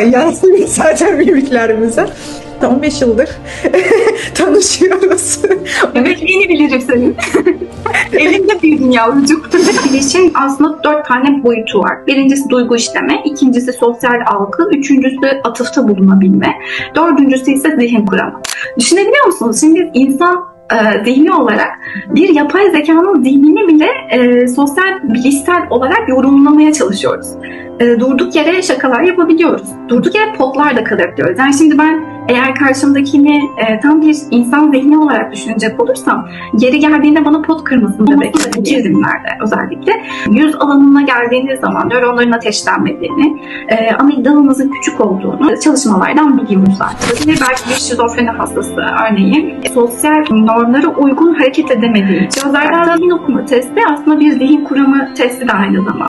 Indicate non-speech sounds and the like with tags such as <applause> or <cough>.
Yansıyor zaten mimiklerimize. 15 yıldır <laughs> tanışıyoruz. Bebekliğini bilirim senin. Elinde büyüdün yavrucuk. Bilişin aslında dört tane boyutu var. Birincisi duygu işleme, ikincisi sosyal algı, üçüncüsü atıfta bulunabilme, dördüncüsü ise zihin kurama. Düşünebiliyor musunuz? Şimdi insan e, zihni olarak bir yapay zekanın zihnini bile e, sosyal bilişsel olarak yorumlamaya çalışıyoruz. E, durduk yere şakalar yapabiliyoruz. Durduk yere potlar da kalabiliyoruz. Yani şimdi ben eğer karşımdakini e, tam bir insan zihni olarak düşünecek olursam geri geldiğinde bana pot kırmasını da beklerim çizimlerde özellikle. Yüz alanına geldiğiniz zaman nöronların ateşlenmediğini, e, amigdalanızın küçük olduğunu çalışmalardan biliyoruz zaten. Ve belki bir şizofreni hastası örneğin sosyal normlara uygun hareket edemediği için. Gözlerden zihin okuma testi aslında bir zihin kurama testi de aynı zamanda.